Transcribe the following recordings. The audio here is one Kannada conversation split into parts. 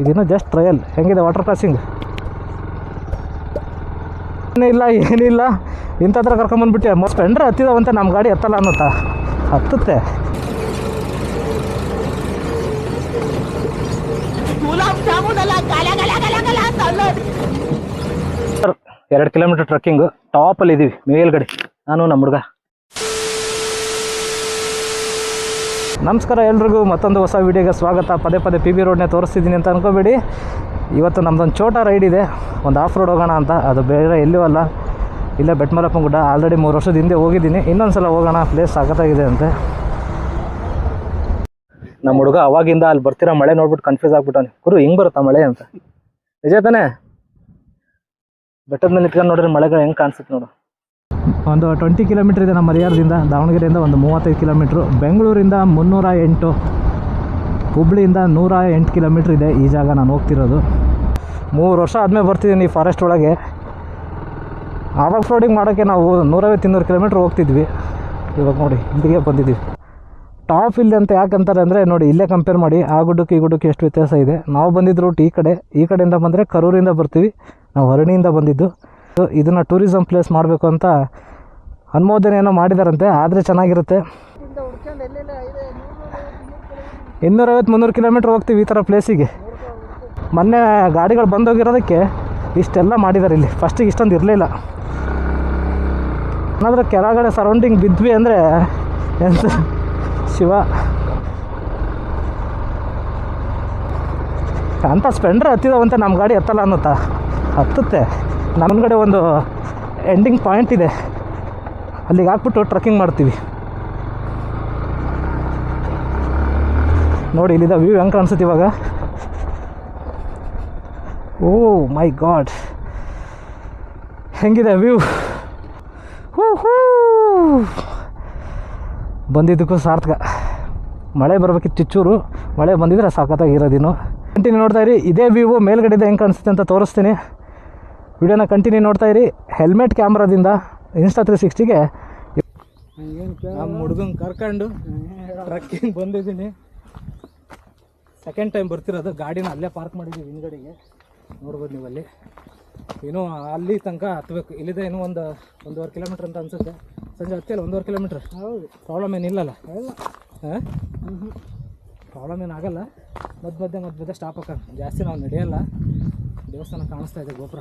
ಇದಿನ್ನೂ ಜಸ್ಟ್ ಟ್ರಯಲ್ ಹೆಂಗಿದೆ ವಾಟರ್ ಕ್ರಾಸಿಂಗ್ ಏನಿಲ್ಲ ಏನಿಲ್ಲ. ಇಂಥದ್ರ ಕರ್ಕೊಂಬಂದ್ಬಿಟ್ಟೆ ಮೋಸ್ಟ್ ಸ್ಪೆಂಡ್ರೆ ಹತ್ತಿದಾವಂತೆ ನಮ್ಮ ಗಾಡಿ ಹತ್ತಲ್ಲ ಅನ್ನುತ್ತಾ? ಹತ್ತುತ್ತೆ. ಎರಡು ಕಿಲೋಮೀಟರ್ ಟ್ರಕ್ಕಿಂಗು ಟಾಪಲ್ಲಿ ಇದ್ದೀವಿ ಮೇಲ್ಗಡೆ. ನಾನು ನಮ್ಮ ಹುಡುಗ. ನಮಸ್ಕಾರ ಎಲ್ರಿಗೂ, ಮತ್ತೊಂದು ಹೊಸ ವೀಡಿಯೋಗೆ ಸ್ವಾಗತ. ಪದೇ ಪದೇ ಪಿ ಬಿ ರೋಡ್ನೇ ತೋರಿಸ್ತಿದ್ದೀನಿ ಅಂತ ಅನ್ಕೋಬೇಡಿ. ಇವತ್ತು ನಮ್ಮದೊಂದು ಚೋಟ ರೈಡ್ ಇದೆ. ಒಂದು ಆಫ್ ರೋಡ್ ಹೋಗೋಣ ಅಂತ. ಅದು ಬೇರೆ ಎಲ್ಲೂ ಅಲ್ಲ. ಇಲ್ಲ ಬೆಟ್ಮಲಪ್ಪ ಗುಡ್ಡ. ಆಲ್ರೆಡಿ ಮೂರು ವರ್ಷದ ಹಿಂದೆ ಹೋಗಿದ್ದೀನಿ. ಇನ್ನೊಂದು ಸಲ ಹೋಗೋಣ. ಪ್ಲೇಸ್ ಸಾಕತ್ತಾಗಿದೆ ಅಂತೆ. ನಮ್ಮ ಹುಡುಗ ಅವಾಗಿಂದ ಅಲ್ಲಿ ಬರ್ತಿರೋ ಮಳೆ ನೋಡ್ಬಿಟ್ಟು ಕನ್ಫ್ಯೂಸ್ ಆಗ್ಬಿಟ್ಟು ಗುರು, ಹಿಂಗೆ ಬರುತ್ತಾ ಮಳೆ ಅಂತ? ನಿಜ ತಾನೇ? ಬೆಟ್ಟದ ಮೇಲೆ ನಿಂತ್ಕೊಂಡು ನೋಡಿದ್ರೆ ಮಳೆಗಳು ಹೆಂಗೆ ಕಾಣಿಸುತ್ತೆ ನೋಡು. ಒಂದು ಟ್ವೆಂಟಿ ಕಿಲೋಮೀಟ್ರ್ ಇದೆ ನಮ್ಮ ಹರಿಹರದಿಂದ ದಾವಣಗೆರೆಯಿಂದ ಒಂದು ಮೂವತ್ತೈದು ಕಿಲೋಮೀಟ್ರು. ಬೆಂಗಳೂರಿಂದ ಮುನ್ನೂರ ಎಂಟು. ಹುಬ್ಳಿಯಿಂದ ನೂರ ಎಂಟು ಕಿಲೋಮೀಟ್ರ್ ಇದೆ ಈ ಜಾಗ ನಾನು ಹೋಗ್ತಿರೋದು. ಮೂರು ವರ್ಷ ಆದಮೇಲೆ ಬರ್ತಿದ್ದೀನಿ ಈ ಫಾರೆಸ್ಟ್ ಒಳಗೆ. ಆವಾಗ ಫ್ರೋಡಿಂಗ್ ಮಾಡೋಕ್ಕೆ ನಾವು ನೂರೈವತ್ತು ಇನ್ನೂರು ಕಿಲೋಮೀಟ್ರ್ ಹೋಗ್ತಿದ್ವಿ. ಇವಾಗ ನೋಡಿ, ಇಲ್ಲಿಗೆ ಬಂದಿದ್ದೀವಿ. ಟಾಪ್ ಇಲ್ಲಿ ಅಂತ ಯಾಕಂತಾರೆ ಅಂದರೆ ನೋಡಿ, ಇಲ್ಲೇ ಕಂಪೇರ್ ಮಾಡಿ, ಆ ಗುಡ್ಡಕ್ಕೆ ಈ ಗುಡ್ಡಕ್ಕೆ ಎಷ್ಟು ವ್ಯತ್ಯಾಸ ಇದೆ. ನಾವು ಬಂದಿದ್ದು ರೂಟ್ ಈ ಕಡೆ, ಈ ಕಡೆಯಿಂದ ಬಂದರೆ ಕರೂರಿಂದ ಬರ್ತೀವಿ. ನಾವು ಹರಣಿಯಿಂದ ಬಂದಿದ್ದು. ಇದನ್ನು ಟೂರಿಸಂ ಪ್ಲೇಸ್ ಮಾಡಬೇಕು ಅಂತ ಅನುಮೋದನೆ ಏನೋ ಮಾಡಿದಾರಂತೆ, ಆದರೆ ಚೆನ್ನಾಗಿರುತ್ತೆ. ಇನ್ನೂರೈವತ್ತು ಮುನ್ನೂರು ಕಿಲೋಮೀಟ್ರ್ ಹೋಗ್ತೀವಿ ಈ ಥರ ಪ್ಲೇಸಿಗೆ ಮೊನ್ನೆ ಗಾಡಿಗಳು ಬಂದೋಗಿರೋದಕ್ಕೆ ಇಷ್ಟೆಲ್ಲ ಮಾಡಿದ್ದಾರೆ ಇಲ್ಲಿ. ಫಸ್ಟಿಗೆ ಇಷ್ಟೊಂದು ಇರಲಿಲ್ಲ. ಏನಾದರೂ ಕೆಳಗಡೆ ಸರೌಂಡಿಂಗ್ ಬಿದ್ವಿ ಅಂದರೆ ಎಂತ? ಶಿವ. ಅಂತ ಸ್ಪೆಂಡ್ರೆ ಹತ್ತಿದವಂತೆ ನಮ್ಮ ಗಾಡಿ ಹತ್ತಲ್ಲ ಅನ್ನುತ್ತಾ? ಹತ್ತುತ್ತೆ. ನಮ್ಮ ಒಂದು ಎಂಡಿಂಗ್ ಪಾಯಿಂಟ್ ಇದೆ. ಅಲ್ಲಿಗೆ ಹಾಕ್ಬಿಟ್ಟು ಟ್ರಕ್ಕಿಂಗ್ ಮಾಡ್ತೀವಿ. ನೋಡಿ ಇಲ್ಲಿದ್ದ ವ್ಯೂ ಹೆಂಗೆ ಕಾಣಿಸುತ್ತೆ ಇವಾಗ? ಓ ಮೈ ಗಾಡ್ ಹೆಂಗಿದೆ ವ್ಯೂ ಹೂ ಹೂ ಬಂದಿದ್ದಕ್ಕೂ ಸಾರ್ಥಕ. ಮಳೆ ಬರಬೇಕಿತ್ತು ಚಿಚ್ಚೂರು. ಮಳೆ ಬಂದಿದ್ರೆ ಸಾಕತ್ತಾಗಿರೋದಿನ್ನು ಕಂಟಿನ್ಯೂ ನೋಡ್ತಾ ಇರಿ. ಇದೇ ವ್ಯೂ ಮೇಲ್ಗಡೆದ ಹೆಂಗೆ ಕಾಣಿಸುತ್ತೆ ಅಂತ ತೋರಿಸ್ತೀನಿ. ವಿಡಿಯೋನ ಕಂಟಿನ್ಯೂ ನೋಡ್ತಾ ಇರಿ. ಹೆಲ್ಮೆಟ್ ಕ್ಯಾಮ್ರಾದಿಂದ ಇನ್ಸ್ಟಾ ತ್ರೀ ಸಿಕ್ಸ್ಟಿಗೆ ನಮ್ಮ ಹುಡುಗನ್ ಕರ್ಕೊಂಡು ಟ್ರಕ್ಕಿಂಗ್ ಬಂದಿದ್ದೀನಿ. ಸೆಕೆಂಡ್ ಟೈಮ್ ಬರ್ತಿರೋದು. ಗಾಡಿನ ಅಲ್ಲೇ ಪಾರ್ಕ್ ಮಾಡಿದ್ದೀವಿ ಹಿಂದ್ಗಡೆಗೆ. ನೋಡ್ಬೋದು ನೀವು ಅಲ್ಲಿ ಏನೋ ಅಲ್ಲಿ ತನಕ ಹತ್ಬೇಕು. ಇಲ್ಲಿದೆ ಏನೋ ಒಂದು ಒಂದೂವರೆ ಕಿಲೋಮೀಟ್ರ್ ಅಂತ ಅನ್ಸುತ್ತೆ. ಸಂಜೆ ಹತ್ತಿಲ್ಲ ಒಂದೂವರೆ ಕಿಲೋಮೀಟ್ರ್ ಹೌದು. ಪ್ರಾಬ್ಲಮ್ ಏನಿಲ್ಲಲ್ಲ ಹಾಂ? ಪ್ರಾಬ್ಲಮ್ ಏನಾಗಲ್ಲ ಮಧ್ಯ ಮಧ್ಯೆ ಮಧ್ಯ ಮಧ್ಯೆ ಸ್ಟಾಪ್ ಹಾಕೋಣ. ಜಾಸ್ತಿ ನಾವು ನಡೆಯಲ್ಲ. ದೇವಸ್ಥಾನ ಕಾಣಿಸ್ತಾ ಇದೆ ಗೋಪುರ.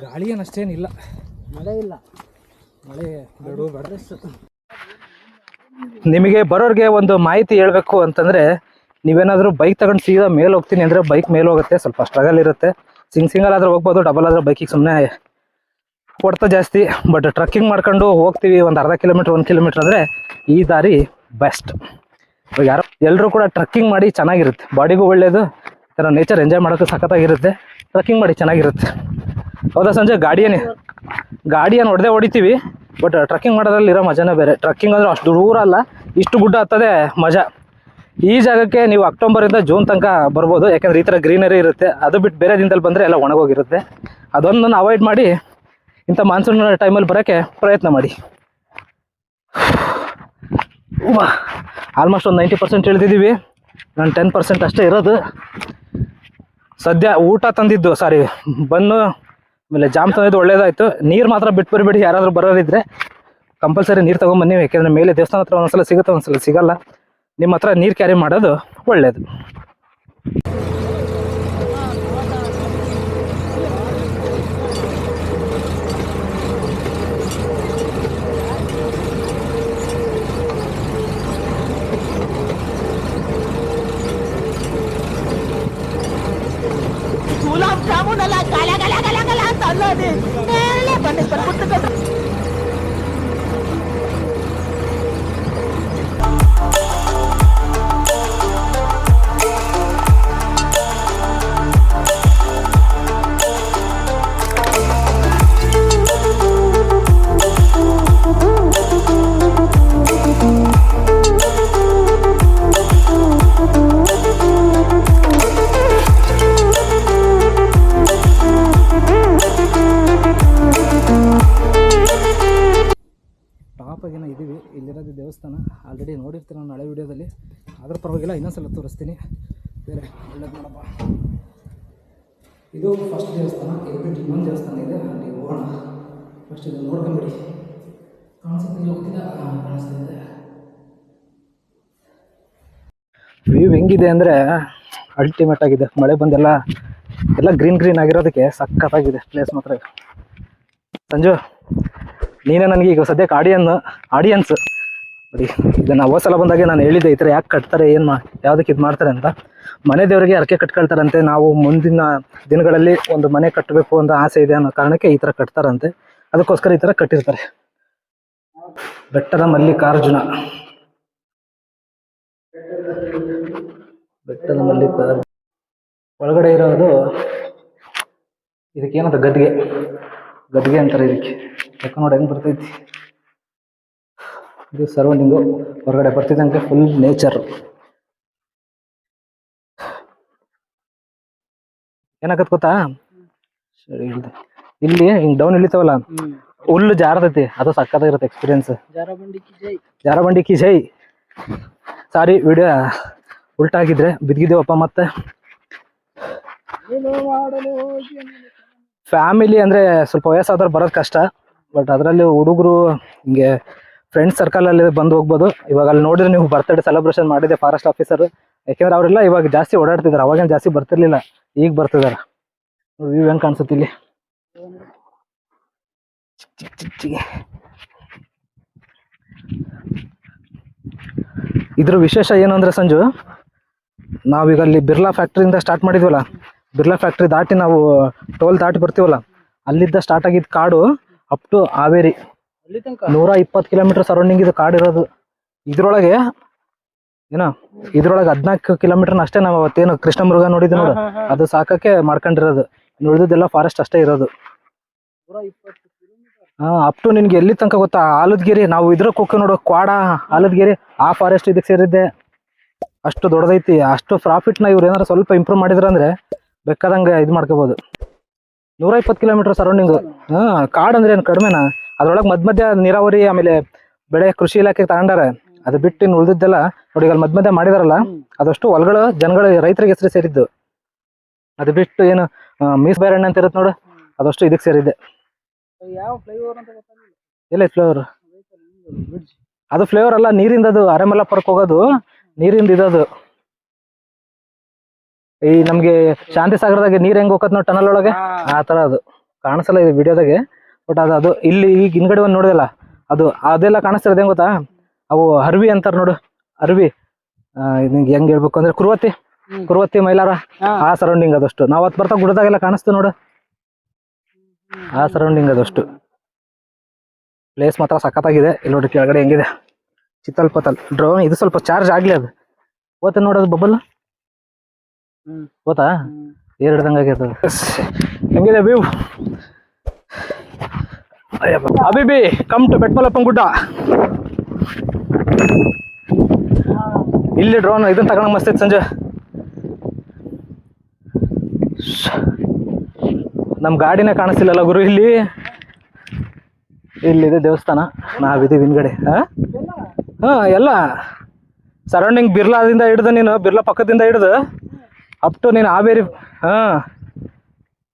ಗಾಳಿ ಅನ್ನಷ್ಟೇನಿಲ್ಲ ಅಷ್ಟೇನಿಲ್ಲ ಮಳೆ ಇಲ್ಲ. ಮಳೆ ಬೇಡ ನಿಮಗೆ ಬರೋರಿಗೆ ಒಂದು ಮಾಹಿತಿ ಹೇಳಬೇಕು ಅಂತಂದರೆ ನೀವೇನಾದರೂ ಬೈಕ್ ತಗೊಂಡು ಸೀದಾ ಮೇಲೆ ಹೋಗ್ತೀನಿ ಅಂದರೆ ಬೈಕ್ ಮೇಲೆ ಹೋಗುತ್ತೆ ಸ್ವಲ್ಪ ಸ್ಟ್ರಗಲ್ ಇರುತ್ತೆ. ಸಿಂಗ್ ಸಿಂಗಲ್ ಆದರೆ ಹೋಗ್ಬೋದು ಡಬಲ್ ಆದರೆ ಬೈಕಿಗೆ ಸುಮ್ಮನೆ ಕೊಡ್ತಾ ಜಾಸ್ತಿ. ಬಟ್ ಟ್ರಕ್ಕಿಂಗ್ ಮಾಡ್ಕೊಂಡು ಹೋಗ್ತೀವಿ ಒಂದು ಅರ್ಧ ಕಿಲೋಮೀಟ್ರ್ ಒಂದು ಕಿಲೋಮೀಟ್ರ್ ಅಂದರೆ ಈ ದಾರಿ ಬೆಸ್ಟ್ ಇವಾಗ ಯಾರೋ ಎಲ್ಲರೂ ಕೂಡ ಟ್ರಕ್ಕಿಂಗ್ ಮಾಡಿ ಚೆನ್ನಾಗಿರುತ್ತೆ. ಬಾಡಿಗೂ ಒಳ್ಳೆಯದು ಈ ಥರ ನೇಚರ್ ಎಂಜಾಯ್ ಮಾಡೋಕ್ಕೆ ಸಖತ್ತಾಗಿರುತ್ತೆ. ಟ್ರಕ್ಕಿಂಗ್ ಮಾಡಿ ಚೆನ್ನಾಗಿರುತ್ತೆ. ಹೌದಾ ಸಂಜೆ? ಗಾಡಿಯೇನೆ? ಗಾಡಿಯನ್ನು ಹೊಡೆದೇ ಹೊಡಿತೀವಿ ಬಟ್ ಟ್ರಕ್ಕಿಂಗ್ ಮಾಡೋದ್ರಲ್ಲಿ ಇರೋ ಮಜಾನೇ ಬೇರೆ. ಟ್ರಕ್ಕಿಂಗ್ ಅಂದ್ರೆ ಅಷ್ಟು ದೂರ ಅಲ್ಲ, ಇಷ್ಟು ಗುಡ್ಡ ಹತ್ತದೆ ಮಜಾ. ಈ ಜಾಗಕ್ಕೆ ನೀವು ಅಕ್ಟೋಬರಿಂದ ಜೂನ್ ತನಕ ಬರ್ಬೋದು, ಯಾಕಂದ್ರೆ ಈ ಥರ ಗ್ರೀನರಿ ಇರುತ್ತೆ. ಅದು ಬಿಟ್ಟು ಬೇರೆ ದಿನದಲ್ಲಿ ಬಂದರೆ ಎಲ್ಲ ಒಣಗೋಗಿರುತ್ತೆ. ಅದೊಂದನ್ನು ಅವಾಯ್ಡ್ ಮಾಡಿ, ಇಂಥ ಮಾನ್ಸೂನ್ ಟೈಮಲ್ಲಿ ಬರೋಕ್ಕೆ ಪ್ರಯತ್ನ ಮಾಡಿ. ಆಲ್ಮೋಸ್ಟ್ ಒಂದು ನೈಂಟಿ ಪರ್ಸೆಂಟ್ ಇಳಿದಿದ್ದೀವಿ. ನಾನು ಟೆನ್ ಪರ್ಸೆಂಟ್ ಅಷ್ಟೇ ಇರೋದು. ಸದ್ಯ ಊಟ ತಂದಿದ್ದು ಸಾರಿ ಬನ್ನು ಆಮೇಲೆ ಜಾಮ್ ತಂದಿದ್ದು ಒಳ್ಳೇದಾಯ್ತು. ನೀರು ಮಾತ್ರ ಬಿಟ್ಟು ಬರಬೇಡಿ ಯಾರಾದರೂ ಬರೋರಿದ್ರೆ ಕಂಪಲ್ಸರಿ ನೀರು ತೊಗೊಂಬನ್ನಿ. ಯಾಕೆಂದರೆ ಮೇಲೆ ದೇವಸ್ಥಾನ ಹತ್ರ ಒಂದ್ಸಲ ಸಿಗುತ್ತೆ, ಒಂದ್ಸಲ ಸಿಗಲ್ಲ. ನಿಮ್ಮ ಹತ್ರ ನೀರು ಕ್ಯಾರಿ ಮಾಡೋದು ಒಳ್ಳೆಯದು ಟಾಪಾಗೇನೋ ಇದ್ದೀವಿ. ಇಲ್ಲಿರೋದು ದೇವಸ್ಥಾನ. ಆಲ್ರೆಡಿ ನೋಡಿರ್ತೀನಿ ನಾನು ಹಳೆ ವೀಡಿಯೋದಲ್ಲಿ. ಅದ್ರ ಪರವಾಗಿಲ್ಲ ಇನ್ನೊಂದ್ಸಲ ತೋರಿಸ್ತೀನಿ. ಬೇರೆ ಒಳ್ಳೇದು ಮಾಡಪ್ಪ. ಇದು ಫಸ್ಟ್ ದೇವಸ್ಥಾನ ಬಿಟ್ಟು ಇನ್ನೊಂದು ದೇವಸ್ಥಾನ ಇದೆ. ಅಲ್ಲಿ ಹೋಗೋಣ. ಫಸ್ಟ್ ಇದು ನೋಡ್ಕೊಂಬಿಡಿ. ಕಾಣಿಸುತ್ತಿಲ್ಲ ಹೋಗ್ತಿಲ್ಲ ಕಾಣಿಸ್ತಿದೆ ವ್ಯೂ ಹೆಂಗಿದೆ ಅಂದರೆ ಅಲ್ಟಿಮೇಟ್ ಆಗಿದೆ. ಮಳೆ ಬಂದೆಲ್ಲ, ಎಲ್ಲ ಗ್ರೀನ್ ಗ್ರೀನ್ ಆಗಿರೋದಕ್ಕೆ ಸಖತ್ತಾಗಿದೆ ಪ್ಲೇಸ್ ಮಾತ್ರ ಸಂಜು ನೀನೇ ನನಗೆ ಈಗ ಸದ್ಯಕ್ಕೆ ಆಡಿಯನ್ ಆಡಿಯನ್ಸ್ ನೋಡಿ ಇದನ್ನು ಹೋದ ಸಲ ಬಂದಾಗೆ ನಾನು ಹೇಳಿದ್ದೆ ಈ ಥರ ಯಾಕೆ ಕಟ್ತಾರೆ, ಏನು ಮಾ, ಯಾವುದಕ್ಕೆ ಇದು ಮಾಡ್ತಾರೆ ಅಂತ. ಮನೆ ದೇವರಿಗೆ ಅರಕೆ ಕಟ್ಕೊಳ್ತಾರಂತೆ. ನಾವು ಮುಂದಿನ ದಿನಗಳಲ್ಲಿ ಒಂದು ಮನೆ ಕಟ್ಟಬೇಕು ಅಂತ ಆಸೆ ಇದೆ ಅನ್ನೋ ಕಾರಣಕ್ಕೆ ಈ ಥರ ಕಟ್ತಾರಂತೆ. ಅದಕ್ಕೋಸ್ಕರ ಈ ಥರ ಕಟ್ಟಿರ್ತಾರೆ. ಬೆಟ್ಟದ ಮಲ್ಲಿಕಾರ್ಜುನ. ಬೆಟ್ಟದ ಮಲ್ಲಿಕಾರ್ಜುನ. ಒಳಗಡೆ ಇರೋದು ಇದಕ್ಕೇನದ ಗದ್ಗೆ. ಗದ್ಗೆ ಅಂತಾರೆ ಇದಕ್ಕೆ. ಯಾಕೆ ನೋಡಿ ಹೆಂಗೆ ಬರ್ತೈತಿ. ಇದು ಸರೌಂಡಿಂಗು ಹೊರಗಡೆ ಬರ್ತಿದ್ದಂಗೆ ಫುಲ್ ನೇಚರ್ ಏನಾಗತ್ ಗೊತ್ತಾ? ಸರಿ ಹೇಳ್ದೆ. ಇಲ್ಲಿ ಹಿಂಗ್ ಡೌನ್ ಇಳಿತಾವಲ್ಲ ಹುಲ್ಲು ಜಾರತೈತಿ ಅದು ಸಕ್ಕತ್ತಾಗಿರುತ್ತೆ ಎಕ್ಸ್ಪೀರಿಯನ್ಸ್ ಜಾರಬಂಡಿ ಕಿ ಜೈ. ಸಾರಿ ವಿಡಿಯೋ ಉಲ್ಟಾಗಿದ್ರೆ ಬಿದ್ದಿದ್ದೇವಪ್ಪ ಮತ್ತೆ. ಫ್ಯಾಮಿಲಿ ಅಂದ್ರೆ ಸ್ವಲ್ಪ ವಯಸ್ಸಾದವ್ರು ಬರೋದ್ ಕಷ್ಟ. ಬಟ್ ಅದರಲ್ಲಿ ಹುಡುಗರು ಹಿಂಗೆ ಫ್ರೆಂಡ್ಸ್ ಸರ್ಕಲಲ್ಲಿ ಬಂದು ಹೋಗ್ಬೋದು. ಇವಾಗ ಅಲ್ಲಿ ನೋಡಿದ್ರೆ ನೀವು ಬರ್ತ್ಡೇ ಸೆಲೆಬ್ರೇಷನ್ ಮಾಡಿದೆ ಫಾರೆಸ್ಟ್ ಆಫೀಸರ್ ಯಾಕೆಂದ್ರೆ ಅವರೆಲ್ಲ ಇವಾಗ ಜಾಸ್ತಿ ಓಡಾಡ್ತಿದ್ದಾರೆ ಅವಾಗೇನು ಜಾಸ್ತಿ ಬರ್ತಿರ್ಲಿಲ್ಲ. ಈಗ ಬರ್ತಿದ್ದಾರೆ ವ್ಯೂ ಹೆಂಗ್ ಕಾಣಿಸುತ್ತೆ ಇಲ್ಲಿ? ಇದರ. ಇದ್ರ ವಿಶೇಷ ಏನು ಅಂದ್ರೆ ಸಂಜು, ನಾವೀಗ ಅಲ್ಲಿ ಬಿರ್ಲಾ ಫ್ಯಾಕ್ಟ್ರಿಯಿಂದ ಸ್ಟಾರ್ಟ್ ಮಾಡಿದ್ವಲ್ಲ, ಬಿರ್ಲಾ ಫ್ಯಾಕ್ಟ್ರಿ ದಾಟಿ ನಾವು ಟೋಲ್ ದಾಟಿ ಬರ್ತೀವಲ್ಲ ಅಲ್ಲಿದ್ದ ಸ್ಟಾರ್ಟ್ ಆಗಿದ್ದ ಕಾಡು ಅಪ್ ಟು ಹಾವೇರಿ ನೂರ ಇಪ್ಪತ್ತು ಕಿಲೋಮೀಟರ್ ಸರೌಂಡಿಂಗ್ ಇದು ಕಾಡು ಇರೋದು. ಇದ್ರೊಳಗೆ ಏನೋ ಇದ್ರೊಳಗೆ ಹದಿನಾಲ್ಕು ಕಿಲೋಮೀಟರ್ ಅಷ್ಟೇ ನಾವು ಅವತ್ತೇನು ಕೃಷ್ಣ ಮೃಗ ನೋಡಿದ್ವಿ ನೋಡು ಅದು ಸಾಕಕ್ಕೆ ಮಾಡ್ಕೊಂಡಿರೋದು. ಇನ್ನು ಉಳಿದಿದ್ದೆಲ್ಲ ಫಾರೆಸ್ಟ್ ಅಷ್ಟೇ ಇರೋದು. ಹಾ ಅಪ್ ಟು ನಿನ್ಗೆ ಎಲ್ಲಿ ತನಕ ಗೊತ್ತಾ? ಆಲದ್ಗಿರಿ ನಾವು ಇದ್ರ ಕುಕ್ಕ ನೋಡೋ ಕ್ವಾಡ ಆಲದ್ಗಿರಿ ಆ ಫಾರೆಸ್ಟ್ ಇದಕ್ಕೆ ಸೇರಿದ್ದೆ. ಅಷ್ಟು ದೊಡ್ಡದೈತಿ ಅಷ್ಟು ಪ್ರಾಫಿಟ್ನ ಇವ್ರು ಏನಾರ ಸ್ವಲ್ಪ ಇಂಪ್ರೂವ್ ಮಾಡಿದ್ರ ಅಂದ್ರೆ ಬೇಕಾದಂಗೆ ಇದು ಮಾಡ್ಕೋಬಹುದು ನೂರ ಇಪ್ಪತ್ತು ಕಿಲೋಮೀಟರ್ ಸರೌಂಡಿಂಗ್ ಹಾ ಕಾಡ್ ಅಂದ್ರೆ ಏನು ಕಡಿಮೆನಾ? ಅದ್ರೊಳಗೆ ಮಧ್ಯ ಮಧ್ಯ ನೀರಾವರಿ ಆಮೇಲೆ ಬೆಳೆ ಕೃಷಿ ಇಲಾಖೆಗೆ ತಗೊಂಡಾರೆ. ಅದು ಬಿಟ್ಟು ಇನ್ನು ಉಳಿದಿದ್ದೆಲ್ಲ ನೋಡಿ ಅಲ್ಲಿ ಮಧ್ಯ ಮಧ್ಯ ಮಾಡಿದಾರಲ್ಲ ಅದಷ್ಟು ಹೊಲಗಳು ಜನಗಳ ರೈತರಿಗೆ ಹೆಸರು ಸೇರಿದ್ದು. ಅದು ಬಿಟ್ಟು ಏನು ಮೀಸ್ ಬೈರಣ್ಣ ಅಂತ ಇರುತ್ತೆ ನೋಡು ಅದಷ್ಟು ಇದಕ್ಕೆ ಸೇರಿದ್ದೆ. ಯಾವ ಫ್ಲೈಓವರ್ ಅಂತ ಗೊತ್ತಾಗಿಲ್ಲ ಎಲ್ಲ ಫ್ಲೇವರ್ ಅದು ಫ್ಲೇವರ್ ಅಲ್ಲ ನೀರಿಂದ ಅದು ಅರೆಮಲ್ಲಾಪುರಕ್ಕೆ ಹೋಗೋದು ನೀರಿಂದ ಇದದು ಈ ನಮ್ಗೆ ಶಾಂತಿ ಸಾಗರದಾಗ ನೀರ್ ಹೆಂಗ್ ಹೋಗತ್ ನೋಡಿ ಟನಲ್ ಒಳಗೆ? ಆ ತರ ಅದು. ಕಾಣಿಸಲ್ಲ ಇದು ವಿಡಿಯೋದಾಗೆ. ಬಟ್ ಅದು ಅದು ಇಲ್ಲಿ ಈಗ ಹಿಂದ್ಗಡೆ ಒಂದು ನೋಡಿದಲ್ಲ ಅದು ಅದೆಲ್ಲ ಕಾಣಿಸ್ತಿರೋದು ಹೆಂಗ್ ಗೊತ್ತಾ? ಅವು ಅರ್ವಿ ಅಂತಾರೆ ನೋಡು ಅರ್ವಿ. ನಿಂಗೆ ಹೆಂಗ್ ಹೇಳ್ಬೇಕು ಅಂದ್ರೆ ಕುರುವತ್ತಿ ಕುರುವತ್ತಿ ಮೈಲಾರ. ಆ ಸರೌಂಡಿಂಗ್ ಅದಷ್ಟು. ನಾವ್ ಅತ್ ಬರ್ತಾ ಗುಡ್ಡದಾಗೆಲ್ಲ ಕಾಣಿಸ್ತು ನೋಡು. ಆ ಸರೌಂಡಿಂಗ್ ಅದಷ್ಟು. ಪ್ಲೇಸ್ ಮಾತ್ರ ಸಖತ್ತಾಗಿದೆ. ಇಲ್ಲಿ ನೋಡಿ ಕೆಳಗಡೆ ಹೆಂಗಿದೆ. ಚಿತ್ತಲ್ ಪತ್ತಲ್ ಡ್ರೋನ್ ಇದು ಸ್ವಲ್ಪ ಚಾರ್ಜ್ ಆಗ್ಲಿ ಅದು. ಓತ ನೋಡೋದು ಬಬಲ್. ಓತಾ ಏರ್ ಹಿಡ್ದಂಗೆ. ಹೆಂಗಿದೆ ಅಬಿಬಿ ಕಮ್ ಟು ಬೆಟ್ಮಲಪ್ಪನ ಗುಡ್ಡ. ಇಲ್ಲಿ ಡ್ರೋನ್ ಇದನ್ನ ತಗೊಂಡ್ ಮಸ್ತ್ ಐತೆ ಸಂಜೆ. ನಮ್ ಗಾಡಿನೇ ಕಾಣಿಸ್ತಿಲ್ಲಲ್ಲ ಗುರು ಇಲ್ಲಿ. ಇಲ್ಲಿದೆ ದೇವಸ್ಥಾನ. ನಾವಿದೀವಿ ಹಿಂದ್ಗಡೆ. ಹಾ? ಹಾ, ಎಲ್ಲ. ಸರೌಂಡಿಂಗ್ ಬಿರ್ಲಾದಿಂದ ಹಿಡ್ದು ನೀನು, ಬಿರ್ಲಾ ಪಕ್ಕದಿಂದ ಹಿಡ್ದು. ಅಪ್ ಟು ನೀನು ಹಾವೇರಿ ಹಾಂ.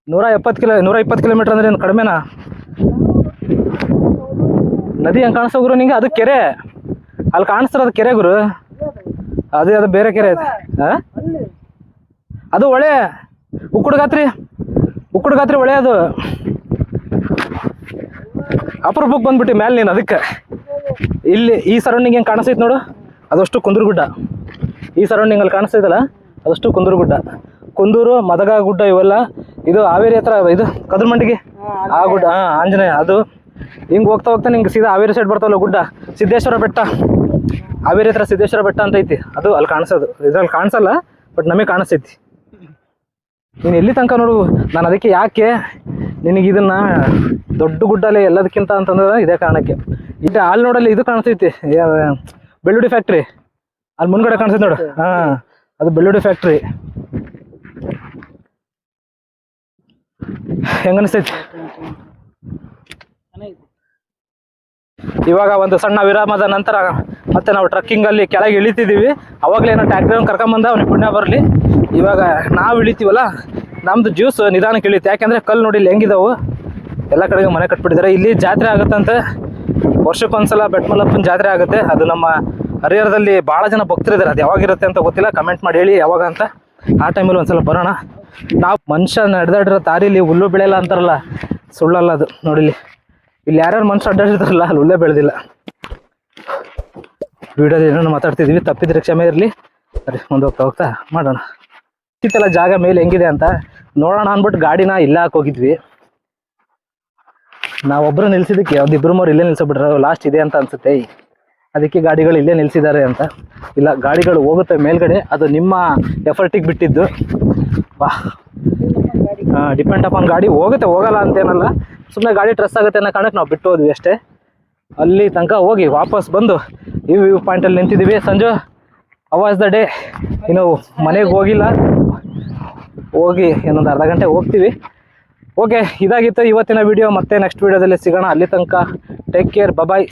ನೂರ ಎಪ್ಪತ್ತು ಕಿಲೋ ನೂರ ಇಪ್ಪತ್ತು ಕಿಲೋಮೀಟರ್ ಅಂದ್ರೆ ಏನು ಕಡಿಮೆನಾ? ನದಿ ಹೆಂಗೆ ಕಾಣಿಸೋ ಗುರು ನಿಂಗೆ? ಅದು ಕೆರೆ. ಅಲ್ಲಿ ಕಾಣಿಸ್ತಿರೋದು ಕೆರೆ ಗುರು. ಅದೇ ಅದು ಬೇರೆ ಕೆರೆ ಐತೆ. ಹಾಂ? ಅದು ಒಳೆ ಉಕ್ಕುಡು ಗಾತ್ರಿ. ಉಕ್ಕುಡು ಗಾತ್ರಿ ಹೊಳೆ ಅದು. ಅಪರೂಪಕ್ಕೆ ಬಂದ್ಬಿಟ್ಟು ಮೇಲೆ ನೀನು ಅದಕ್ಕೆ. ಇಲ್ಲಿ ಈ ಸರೌಂಡಿಂಗ್ ಹೆಂಗೆ ಕಾಣಿಸ್ತೈತೆ ನೋಡು. ಅದಷ್ಟು ಕುಂದ್ರಗುಡ್ಡ. ಈ ಸರೌಂಡಿಂಗ್ ಅಲ್ಲಿ ಕಾಣಿಸ್ತೈತಲ್ಲ ಕುಂದೂರು ಗುಡ್ಡ. ಕುಂದೂರು ಮದಗ ಗುಡ್ಡ ಇವೆಲ್ಲ ಇದು ಹಾವೇರಿ ಹತ್ರ ಇದು ಕದ್ರಮಂಡಿಗೆ ಆ ಗುಡ್ಡ ಹಾ ಆಂಜನೇಯ. ಅದು ಹಿಂಗೆ ಹೋಗ್ತಾ ಹೋಗ್ತಾ ನಿಂಗೆ ಸೀದಾ ಹಾವೇರಿ ಸೈಡ್ ಬರ್ತಾವಲ್ಲ ಗುಡ್ಡ ಸಿದ್ದೇಶ್ವರ ಬೆಟ್ಟ. ಹಾವೇರಿ ಹತ್ರ ಸಿದ್ದೇಶ್ವರ ಬೆಟ್ಟ ಅಂತ ಐತಿ. ಅದು ಅಲ್ಲಿ ಕಾಣಿಸೋದು. ಇದ್ರಲ್ಲಿ ಕಾಣಿಸಲ್ಲ ಬಟ್ ನಮಗೆ ಕಾಣಿಸ್ತೈತಿ. ನೀನು ಎಲ್ಲಿ ತನಕ ನೋಡು ನಾನು ಅದಕ್ಕೆ ಯಾಕೆ ನಿನಗೆ ಇದನ್ನ ದೊಡ್ಡ ಗುಡ್ಡಲ್ಲಿ ಎಲ್ಲದಕ್ಕಿಂತ ಅಂತಂದ್ರೆ ಇದೇ ಕಾರಣಕ್ಕೆ. ಈಗ ಅಲ್ಲಿ ನೋಡಲ್ಲಿ ಇದು ಕಾಣಿಸ್ತೈತಿ ಬೆಳ್ಳುಡಿ ಬೆಳ್ಳುಳ್ಳಿ ಫ್ಯಾಕ್ಟ್ರಿ ಅಲ್ಲಿ ಮುಂದ್ಗಡೆ ಕಾಣಿಸ್ತೈತಿ ನೋಡು. ಹಾ. ಅದು ಬೆಳ್ಳುಳ್ಳಿ ಫ್ಯಾಕ್ಟ್ರಿ ಹೆಂಗ ಅನಿಸ್ತೈತಿ ಇವಾಗ ಒಂದು ಸಣ್ಣ ವಿರಾಮದ ನಂತರ ಮತ್ತೆ ನಾವು ಟ್ರಕ್ಕಿಂಗ್ ಅಲ್ಲಿ ಕೆಳಗೆ ಇಳಿತಿದ್ದೀವಿ. ಅವಾಗಲೇ ಏನೋ ಟ್ಯಾಕ್ಟ್ರಿ ಕರ್ಕೊಂಬಂದ ಅವ್ನಿಗೆ ಪುಣ್ಯ ಬರಲಿ. ಇವಾಗ ನಾವು ಇಳಿತೀವಲ್ಲ, ನಮ್ದು ಜ್ಯೂಸ್ ನಿಧಾನಕ್ಕೆ ಇಳಿತು ಯಾಕೆಂದ್ರೆ ಕಲ್ಲು ನೋಡಿ ಇಲ್ಲಿ ಹೆಂಗಿದಾವು. ಎಲ್ಲ ಕಡೆಗೆ ಮನೆ ಕಟ್ಬಿಟ್ಟಿದ್ದಾರೆ. ಇಲ್ಲಿ ಜಾತ್ರೆ ಆಗುತ್ತಂತೆ. ವರ್ಷಕ್ಕೊಂದ್ಸಲ ಬೆಟ್ಮಲ್ಲಪ್ಪನ ಜಾತ್ರೆ ಆಗುತ್ತೆ. ಅದು ನಮ್ಮ ಹರಿಹರದಲ್ಲಿ ಭಾಳ ಜನ ಭಕ್ತರಿದ್ದಾರೆ. ಅದು ಯಾವಾಗಿರುತ್ತೆ ಅಂತ ಗೊತ್ತಿಲ್ಲ. ಕಮೆಂಟ್ ಮಾಡಿ ಹೇಳಿ ಯಾವಾಗ ಅಂತ. ಆ ಟೈಮಲ್ಲಿ ಒಂದ್ಸಲ ಬರೋಣ. ನಾವು ಮನುಷ್ಯ ನಡೆದಾಡಿರೋ ದಾರಿಲಿ ಹುಲ್ಲು ಬೆಳೆಯಲ್ಲ ಅಂತಾರಲ್ಲ, ಸುಳ್ಳಲ್ಲ ಅದು ನೋಡಿಲಿ ಇಲ್ಲಿ ಯಾರ್ಯಾರು ಮನುಷ್ಯ ಅಡ್ಡಾಡಿರ್ತಾರಲ್ಲ ಅಲ್ಲಿ ಹುಲ್ಲೇ ಬೆಳೆದಿಲ್ಲ. ವಿಡಿಯೋದಲ್ಲಿ ಏನೋ ಮಾತಾಡ್ತಿದ್ವಿ. ತಪ್ಪಿದ್ರೆ ಕ್ಷಮೆ ಇರಲಿ. ಸರಿ, ಮುಂದೆ ಹೋಗ್ತಾ ಹೋಗ್ತಾ ಮಾಡೋಣ. ಇತ್ತಲ್ಲ ಜಾಗ ಮೇಲೆ ಹೆಂಗಿದೆ ಅಂತ ನೋಡೋಣ ಅಂದ್ಬಿಟ್ಟು ಗಾಡಿನ ಇಲ್ಲ ಹೋಗಿದ್ವಿ. ನಾವೊಬ್ರು ನಿಲ್ಸಿದ್ದಕ್ಕೆ ಯಾವ್ದಿಬ್ರು ಮೂರು ಇಲ್ಲೇ ನಿಲ್ಸ್ಬಿಟ್ರೆ ಲಾಸ್ಟ್ ಇದೆ ಅಂತ ಅನ್ಸುತ್ತೆ. ಅದಕ್ಕೆ ಗಾಡಿಗಳು ಇಲ್ಲೇ ನಿಲ್ಸಿದ್ದಾರೆ ಅಂತ. ಇಲ್ಲ ಗಾಡಿಗಳು ಹೋಗುತ್ತೆ ಮೇಲ್ಗಡೆ. ಅದು ನಿಮ್ಮ ಎಫರ್ಟಿಗೆ ಬಿಟ್ಟಿದ್ದು. ವಾ. ಡಿಪೆಂಡ್ ಅಪಾನ್ ಗಾಡಿ ಹೋಗುತ್ತೆ ಹೋಗಲ್ಲ ಅಂತೇನಲ್ಲ. ಸುಮ್ಮನೆ ಗಾಡಿ ಟ್ರೆಸ್ ಆಗುತ್ತೆ ಅನ್ನೋ ಕಾರಣಕ್ಕೆ ನಾವು ಬಿಟ್ಟು ಹೋದ್ವಿ ಅಷ್ಟೇ. ಅಲ್ಲಿ ತನಕ ಹೋಗಿ ವಾಪಸ್ ಬಂದು ಈ ವ್ಯೂ ಪಾಯಿಂಟಲ್ಲಿ ನಿಂತಿದ್ದೀವಿ. ಸಂಜು ಅವಾಸ್ ದ ಡೇ ಇನ್ನು ಮನೆಗೆ ಹೋಗಿಲ್ಲ. ಹೋಗಿ ಇನ್ನೊಂದು ಅರ್ಧ ಗಂಟೆ ಹೋಗ್ತೀವಿ. ಓಕೆ ಇದಾಗಿತ್ತು ಇವತ್ತಿನ ವಿಡಿಯೋ ಮತ್ತೆ ನೆಕ್ಸ್ಟ್ ವಿಡಿಯೋದಲ್ಲಿ ಸಿಗೋಣ. ಅಲ್ಲಿ ತನಕ ಟೇಕ್ ಕೇರ್ ಬಬಾಯ್